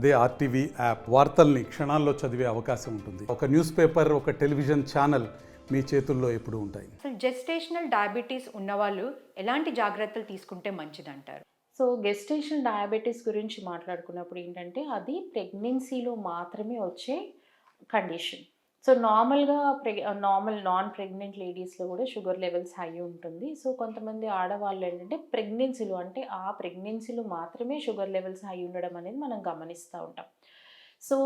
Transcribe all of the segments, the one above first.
అదే RTV app వార్తల్ని క్షణాల్లో చదివే అవకాశం ఉంటుంది. ఒక న్యూస్ పేపర్ ఒక టెలివిజన్ ఛానల్ మీ చేతుల్లో ఎప్పుడూ ఉంటాయి. అసలు జెస్టేషనల్ డయాబెటీస్ ఉన్నవాళ్ళు ఎలాంటి జాగ్రత్తలు తీసుకుంటే మంచిదంటారు? సో గెస్టేషన్ డయాబెటీస్ గురించి మాట్లాడుకున్నప్పుడు ఏంటంటే అది ప్రెగ్నెన్సీలో మాత్రమే వచ్చే కండిషన్ సో నార్మల్గా ప్రెగ్ నార్మల్ నాన్ ప్రెగ్నెంట్ లేడీస్లో కూడా షుగర్ లెవెల్స్ హై ఉంటుంది. సో కొంతమంది ఆడవాళ్ళు ఏంటంటే ప్రెగ్నెన్సీలు అంటే ఆ ప్రెగ్నెన్సీలు మాత్రమే షుగర్ లెవెల్స్ హై ఉండడం అనేది మనం గమనిస్తూ ఉంటాం. సో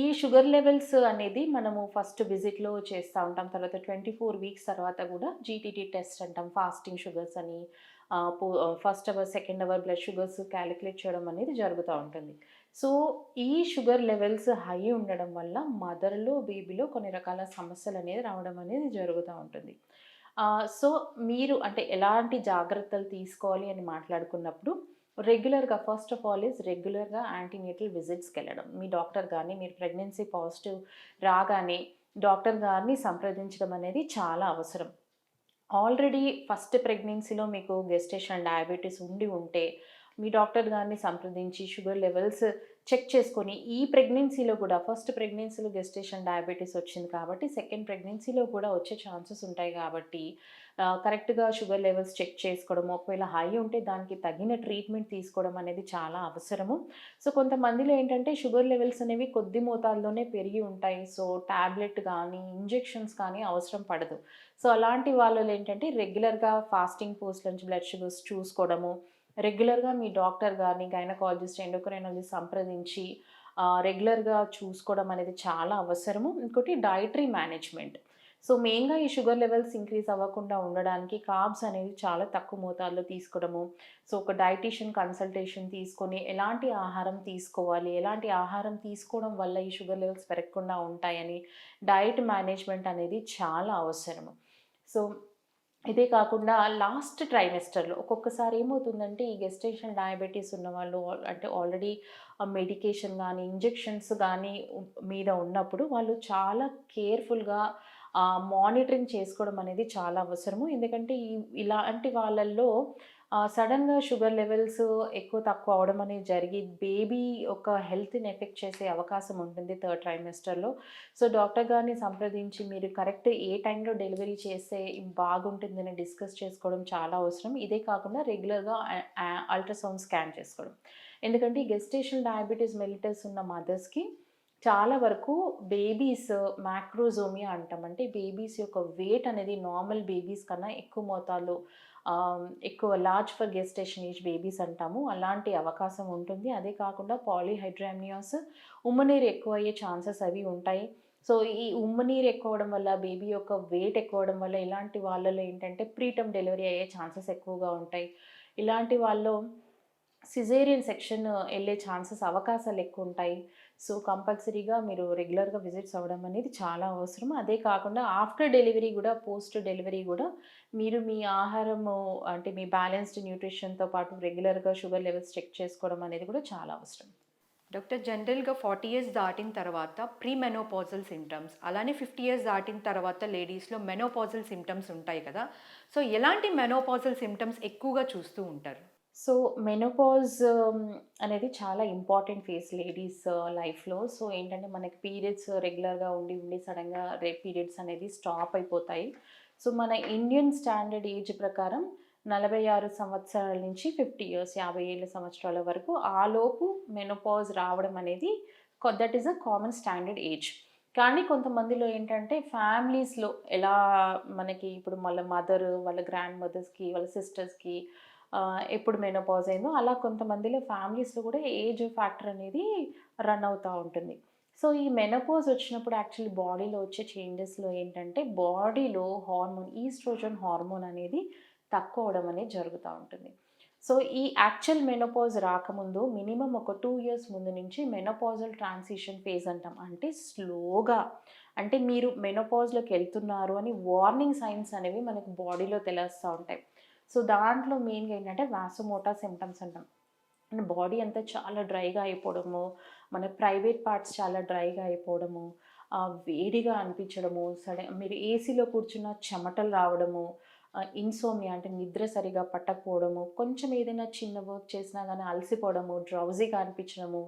ఈ షుగర్ లెవెల్స్ అనేది మనము ఫస్ట్ విజిట్లో చేస్తూ ఉంటాం. తర్వాత ట్వంటీ ఫోర్ వీక్స్ తర్వాత కూడా జీటీటీ టెస్ట్ అంటాం. ఫాస్టింగ్ షుగర్స్ అని first hour second hour blood sugars calculate చేయడం అనేది జరుగుతూ ఉంటుంది. సో ఈ షుగర్ లెవెల్స్ హై ఉండడం వల్ల మదర్లో బేబీలో కొన్ని రకాల సమస్యలు అనేది రావడం అనేది జరుగుతూ ఉంటుంది. సో మీరు అంటే ఎలాంటి జాగ్రత్తలు తీసుకోవాలి అని మాట్లాడుకున్నప్పుడు రెగ్యులర్గా ఫస్ట్ ఆఫ్ ఆల్ ఈజ్ రెగ్యులర్గా యాంటీనేటల్ విజిట్స్కి వెళ్ళడం. మీ డాక్టర్ కానీ మీరు ప్రెగ్నెన్సీ పాజిటివ్ రాగానే డాక్టర్ గారిని సంప్రదించడం అనేది చాలా అవసరం. ఆల్రెడీ ఫస్ట్ ప్రెగ్నెన్సీలో మీకు గెస్టేషన్ డయాబెటీస్ ఉండి ఉంటే మీ డాక్టర్ గారిని సంప్రదించి షుగర్ లెవెల్స్ చెక్ చేసుకొని ఈ ప్రెగ్నెన్సీలో కూడా ఫస్ట్ ప్రెగ్నెన్సీలో గెస్టేషన్ డయాబెటీస్ వచ్చింది కాబట్టి సెకండ్ ప్రెగ్నెన్సీలో కూడా వచ్చే ఛాన్సెస్ ఉంటాయి కాబట్టి కరెక్ట్గా షుగర్ లెవెల్స్ చెక్ చేసుకోవడం ఒకవేళ హై ఉంటే దానికి తగిన ట్రీట్మెంట్ తీసుకోవడం అనేది చాలా అవసరము. సో కొంతమందిలో ఏంటంటే షుగర్ లెవెల్స్ అనేవి కొద్ది మోతాదులోనే పెరిగి ఉంటాయి. సో ట్యాబ్లెట్ కానీ ఇంజెక్షన్స్ కానీ అవసరం పడదు. సో అలాంటి వాళ్ళు ఏంటంటే రెగ్యులర్గా ఫాస్టింగ్ పోస్ట్ నుంచి బ్లడ్ షుగర్స్ చూసుకోవడము రెగ్యులర్గా మీ డాక్టర్ గారిని గైనకాలజిస్ట్ ఎండోక్రైనాలజిస్ట్ సంప్రదించి రెగ్యులర్గా చూసుకోవడం అనేది చాలా అవసరము. ఇంకోటి డైటరీ మేనేజ్మెంట్. సో మెయిన్గా ఈ షుగర్ లెవెల్స్ ఇంక్రీజ్ అవ్వకుండా ఉండడానికి కార్బ్స్ అనేది చాలా తక్కువ మోతాదులో తీసుకోవడము. సో ఒక డైటీషియన్ కన్సల్టేషన్ తీసుకొని ఎలాంటి ఆహారం తీసుకోవాలి ఎలాంటి ఆహారం తీసుకోవడం వల్ల ఈ షుగర్ లెవెల్స్ పెరగకుండా ఉంటాయని డైట్ మేనేజ్మెంట్ అనేది చాలా అవసరము. సో ఇదే కాకుండా లాస్ట్ ట్రైమెస్టర్లో ఒక్కొక్కసారి ఏమవుతుందంటే ఈ గెస్టేషన్ డయాబెటీస్ ఉన్నవాళ్ళు అంటే ఆల్రెడీ మెడికేషన్ కానీ ఇంజెక్షన్స్ కానీ మీద ఉన్నప్పుడు వాళ్ళు చాలా కేర్ఫుల్గా మానిటరింగ్ చేసుకోవడం అనేది చాలా అవసరము. ఎందుకంటే ఈ ఇలాంటి వాళ్ళల్లో సడన్గా షుగర్ లెవెల్స్ ఎక్కువ తక్కువ అవడం అనేది జరిగి బేబీ ఒక హెల్త్ని ఎఫెక్ట్ చేసే అవకాశం ఉంటుంది థర్డ్ ట్రైమెస్టర్లో. సో డాక్టర్ గారిని సంప్రదించి మీరు కరెక్ట్ ఏ టైంలో డెలివరీ చేస్తే బాగుంటుందని డిస్కస్ చేసుకోవడం చాలా అవసరం. ఇదే కాకుండా రెగ్యులర్గా అల్ట్రాసౌండ్ స్కాన్ చేసుకోవడం. ఎందుకంటే గెస్టేషన్ డయాబెటీస్ మెలిటస్ ఉన్న మదర్స్కి చాలా వరకు బేబీస్ మ్యాక్రోజోమియా అంటాం. అంటే బేబీస్ యొక్క వెయిట్ అనేది నార్మల్ బేబీస్ కన్నా ఎక్కువ మోతాదులో ఎక్కువ large for gestation age babies అంటాము. అలాంటి అవకాశం ఉంటుంది. అదే కాకుండా పాలీహైడ్రామియాస్ ఉమ్మనీరు ఎక్కువ అయ్యే ఛాన్సెస్ అవి ఉంటాయి. సో ఈ ఉమ్మనీరు ఎక్కువ అవడం వల్ల బేబీ యొక్క వెయిట్ ఎక్కువ అవడం వల్ల ఇలాంటి వాళ్ళలో ఏంటంటే ప్రీటమ్ డెలివరీ అయ్యే ఛాన్సెస్ ఎక్కువగా ఉంటాయి. ఇలాంటి వాళ్ళు సిజేరియన్ సెక్షన్ uh, వెళ్ళే ఛాన్సెస్ అవకాశాలు ఎక్కువ ఉంటాయి. సో కంపల్సరీగా మీరు రెగ్యులర్గా విజిట్స్ అవ్వడం అనేది చాలా అవసరం. అదే కాకుండా ఆఫ్టర్ డెలివరీ కూడా పోస్ట్ డెలివరీ కూడా మీరు మీ ఆహారము అంటే మీ బ్యాలెన్స్డ్ న్యూట్రిషన్తో పాటు రెగ్యులర్గా షుగర్ లెవెల్స్ చెక్ చేసుకోవడం అనేది కూడా చాలా అవసరం. డాక్టర్ జనరల్గా ఫార్టీ ఇయర్స్ దాటిన తర్వాత ప్రీ మెనోపాజల్ సిమ్టమ్స్ అలానే ఫిఫ్టీ ఇయర్స్ దాటిన తర్వాత లేడీస్లో మెనోపాజల్ సిమ్టమ్స్ ఉంటాయి కదా. సో ఎలాంటి మెనోపాజల్ సిమ్టమ్స్ ఎక్కువగా చూస్తూ ఉంటారు? సో మెనోపాజ్ um, అనేది చాలా ఇంపార్టెంట్ ఫేస్ లేడీస్ లైఫ్లో సో ఏంటంటే మనకి పీరియడ్స్ రెగ్యులర్గా ఉండి ఉండి సడన్గా రే పీరియడ్స్ అనేది స్టాప్ అయిపోతాయి. సో మన ఇండియన్ స్టాండర్డ్ ఏజ్ ప్రకారం నలభై ఆరు సంవత్సరాల నుంచి ఫిఫ్టీ ఇయర్స్ యాభై ఏళ్ళ సంవత్సరాల వరకు ఆలోపు మెనోపాజ్ రావడం అనేది that is a common standard age కానీ కొంతమందిలో ఏంటంటే ఫ్యామిలీస్లో ఎలా మనకి ఇప్పుడు వాళ్ళ మదర్ వాళ్ళ గ్రాండ్ మదర్స్కి వాళ్ళ సిస్టర్స్కి ఎప్పుడు మెనోపాజ్ అయిందో అలా కొంతమందిలో ఫ్యామిలీస్లో కూడా ఏజ్ ఫ్యాక్టర్ అనేది రన్ అవుతూ ఉంటుంది. సో ఈ మెనపోజ్ వచ్చినప్పుడు యాక్చువల్లీ బాడీలో వచ్చే చేంజెస్లో ఏంటంటే బాడీలో హార్మోన్ ఈస్ట్రోజన్ హార్మోన్ అనేది తక్కువ అవడం అనేది జరుగుతూ ఉంటుంది. సో ఈ యాక్చువల్ మెనోపాజ్ రాకముందు మినిమం ఒక టూ ఇయర్స్ ముందు నుంచి మెనోపాజల్ ట్రాన్సిషన్ ఫేజ్ అంటాం. అంటే స్లోగా అంటే మీరు మెనోపాజ్లోకి వెళ్తున్నారు అని వార్నింగ్ సైన్స్ అనేవి మనకు బాడీలో తెలుస్తూ ఉంటాయి. సో దాంట్లో మెయిన్గా ఏంటంటే వాసోమోటా సిమ్టమ్స్ అంటాం. అంటే బాడీ అంతా చాలా డ్రైగా అయిపోవడము మన ప్రైవేట్ పార్ట్స్ చాలా డ్రైగా అయిపోవడము వేడిగా అనిపించడము సడన్ మీరు ఏసీలో కూర్చున్న చెమటలు రావడము ఇన్సోమియా అంటే నిద్ర సరిగా పట్టకపోవడము కొంచెం ఏదైనా చిన్న వర్క్ చేసినా కానీ అలసిపోవడము డ్రౌజీగా అనిపించడము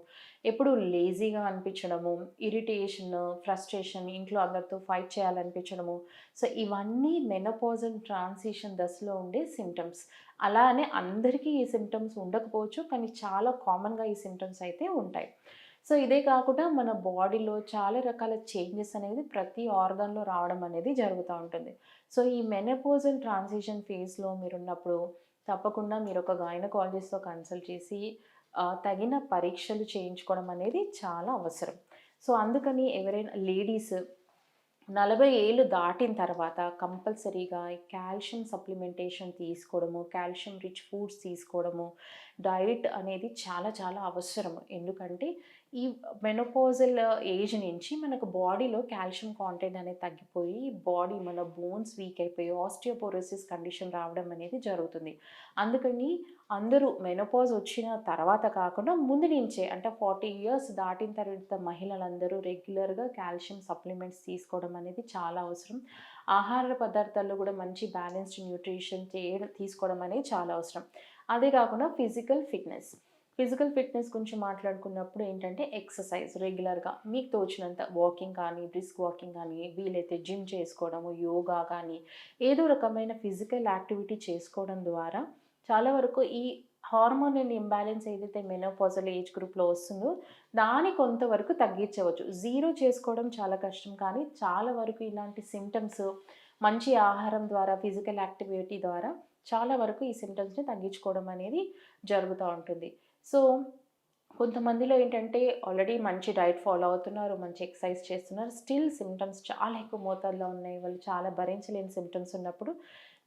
ఎప్పుడు లేజీగా అనిపించడము ఇరిటేషన్ ఫ్రస్ట్రేషన్ ఇంట్లో అందరితో ఫైట్ చేయాలనిపించడము. సో ఇవన్నీ మెనపోజల్ ట్రాన్సిషన్ దశలో ఉండే సిమ్టమ్స్ అలానే అందరికీ ఈ సిమ్టమ్స్ ఉండకపోవచ్చు కానీ చాలా కామన్గా ఈ సిమ్టమ్స్ అయితే ఉంటాయి. సో ఇదే కాకుండా మన బాడీలో చాలా రకాల చేంజెస్ అనేది ప్రతి ఆర్గన్లో రావడం అనేది జరుగుతూ ఉంటుంది. సో ఈ మెనపోజల్ ట్రాన్సిషన్ ఫేజ్లో మీరున్నప్పుడు తప్పకుండా మీరు ఒక గైనకాలజిస్ట్తో కన్సల్ట్ చేసి తగిన పరీక్షలు చేయించుకోవడం అనేది చాలా అవసరం. సో అందుకని ఎవరైనా లేడీస్ నలభై ఏళ్ళు దాటిన తర్వాత కంపల్సరీగా కాల్షియం సప్లిమెంటేషన్ తీసుకోవడము కాల్షియం రిచ్ ఫుడ్స్ తీసుకోవడము డైట్ అనేది చాలా చాలా అవసరం. ఎందుకంటే ఈ మెనోపోజల్ ఏజ్ నుంచి మనకు బాడీలో కాల్షియం కాంటెంట్ అనేది తగ్గిపోయి బాడీ మన బోన్స్ వీక్ అయిపోయి ఆస్టియోపోరోసిస్ కండిషన్ రావడం అనేది జరుగుతుంది. అందుకని అందరూ మెనోపాజ్ వచ్చిన తర్వాత కాకుండా ముందు నుంచే అంటే ఫార్టీ ఇయర్స్ దాటిన తర్వాత మహిళలందరూ రెగ్యులర్గా కాల్షియం సప్లిమెంట్స్ తీసుకోవడం అనేది చాలా అవసరం. ఆహార పదార్థాల్లో కూడా మంచి బ్యాలెన్స్డ్ న్యూట్రిషన్ చేయడం తీసుకోవడం అనేది చాలా అవసరం. అదే కాకుండా ఫిజికల్ ఫిట్నెస్ ఫిజికల్ ఫిట్నెస్ గురించి మాట్లాడుకున్నప్పుడు ఏంటంటే ఎక్సర్సైజ్ రెగ్యులర్గా మీకు తోచినంత వాకింగ్ కానీ బ్రిస్క్ వాకింగ్ కానీ వీలైతే జిమ్ చేసుకోవడము యోగా కానీ ఏదో రకమైన ఫిజికల్ యాక్టివిటీ చేసుకోవడం ద్వారా చాలా వరకు ఈ హార్మోనల్ ఇంబ్యాలెన్స్ ఏదైతే మెనోపాజల్ ఏజ్ గ్రూప్లో వస్తుందో దాని కొంతవరకు తగ్గించవచ్చు. జీరో చేసుకోవడం చాలా కష్టం కానీ చాలా వరకు ఇలాంటి సిమ్టమ్స్ మంచి ఆహారం ద్వారా ఫిజికల్ యాక్టివిటీ ద్వారా చాలా వరకు ఈ సిమ్టమ్స్ని తగ్గించుకోవడం అనేది జరుగుతూ ఉంటుంది. సో కొంతమందిలో ఏంటంటే ఆల్రెడీ మంచి డైట్ ఫాలో అవుతున్నారు మంచి ఎక్సర్సైజ్ చేస్తున్నారు. స్టిల్ సిమ్టమ్స్ చాలా ఎక్కువ మోతాదులో ఉన్నాయి. వాళ్ళు చాలా భరించలేని సిమ్టమ్స్ ఉన్నప్పుడు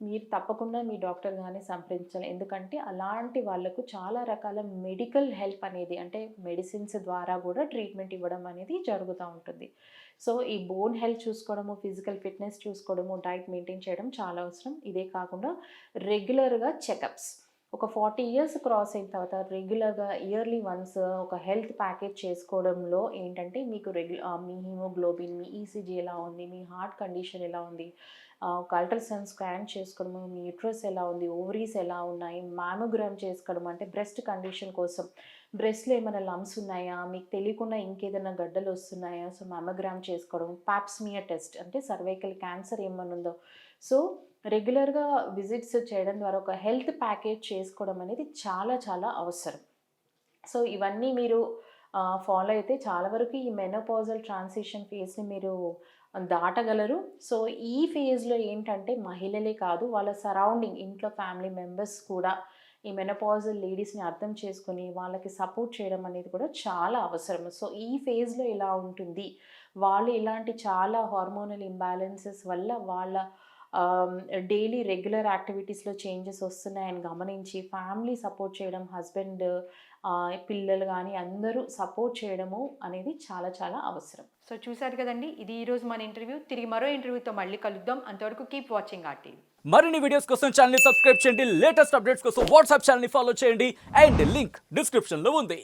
మీరు తప్పకుండా మీ డాక్టర్ కానీ సంప్రదించాలి. ఎందుకంటే అలాంటి వాళ్ళకు చాలా రకాల మెడికల్ హెల్ప్ అనేది అంటే మెడిసిన్స్ ద్వారా కూడా ట్రీట్మెంట్ ఇవ్వడం అనేది జరుగుతూ ఉంటుంది. సో ఈ బోన్ హెల్త్ చూసుకోవడము ఫిజికల్ ఫిట్నెస్ చూసుకోవడము డైట్ మెయింటైన్ చేయడం చాలా అవసరం. ఇదే కాకుండా రెగ్యులర్గా చెకప్స్. ఒక ఫార్టీ ఇయర్స్ క్రాస్ అయిన తర్వాత రెగ్యులర్గా ఇయర్లీ వన్స్ ఒక హెల్త్ ప్యాకేజ్ చేసుకోవడంలో ఏంటంటే మీకు రెగ్యు మీ హిమోగ్లోబిన్ మీ ఈసీజీ ఎలా ఉంది మీ హార్ట్ కండిషన్ ఎలా ఉంది ఒక అల్ట్రాసౌండ్ స్కాన్ చేసుకోవడము మీ యూట్రస్ ఎలా ఉంది ఓవరీస్ ఎలా ఉన్నాయి మ్యామోగ్రామ్ చేసుకోవడం అంటే బ్రెస్ట్ కండిషన్ కోసం. బ్రెస్ట్లో ఏమైనా లమ్స్ ఉన్నాయా? మీకు తెలియకుండా ఇంకేదైనా గడ్డలు వస్తున్నాయా? సో మ్యామోగ్రామ్ చేసుకోవడం పాప్స్మియర్ టెస్ట్ అంటే సర్వైకల్ క్యాన్సర్ ఏమైనా ఉందో సో రెగ్యులర్గా విజిట్స్ చేయడం ద్వారా ఒక హెల్త్ ప్యాకేజ్ చేసుకోవడం అనేది చాలా చాలా అవసరం. సో ఇవన్నీ మీరు ఫాలో అయితే చాలా వరకు ఈ మెనోపాజల్ ట్రాన్సిషన్ ఫేజ్ని మీరు దాటగలరు. సో ఈ ఫేజ్లో ఏంటంటే మహిళలే కాదు వాళ్ళ సరౌండింగ్ ఇంట్లో ఫ్యామిలీ మెంబర్స్ కూడా ఈ మెనపాజల్ లేడీస్ని అర్థం చేసుకొని వాళ్ళకి సపోర్ట్ చేయడం అనేది కూడా చాలా అవసరం. సో ఈ ఫేజ్లో ఇలా ఉంటుంది? వాళ్ళు ఇలాంటి చాలా హార్మోనల్ ఇంబ్యాలెన్సెస్ వల్ల వాళ్ళ డైలీ రెగ్యులర్ యాక్టివిటీస్లో చేంజెస్ వస్తున్నాయని గమనించి ఫ్యామిలీ సపోర్ట్ చేయడం హస్బెండ్ పిల్లలు కానీ అందరూ సపోర్ట్ చేయడము అనేది చాలా చాలా అవసరం. సో చూసారు కదండి ఇది ఈరోజు మన ఇంటర్వ్యూ తిరిగి మరో ఇంటర్వ్యూతో మళ్ళీ కలుద్దాం. అంతవరకు కీప్ వాచింగ్ ఆర్ టీవీ మరిన్ని వీడియోస్ కోసం ఛానల్ సబ్స్క్రైబ్ చేయండి. లేటెస్ట్ అప్డేట్స్ కోసం వాట్సాప్ ఛానల్ ఫాలో చేయండి. అండ్ లింక్ డిస్క్రిప్షన్లో ఉంది.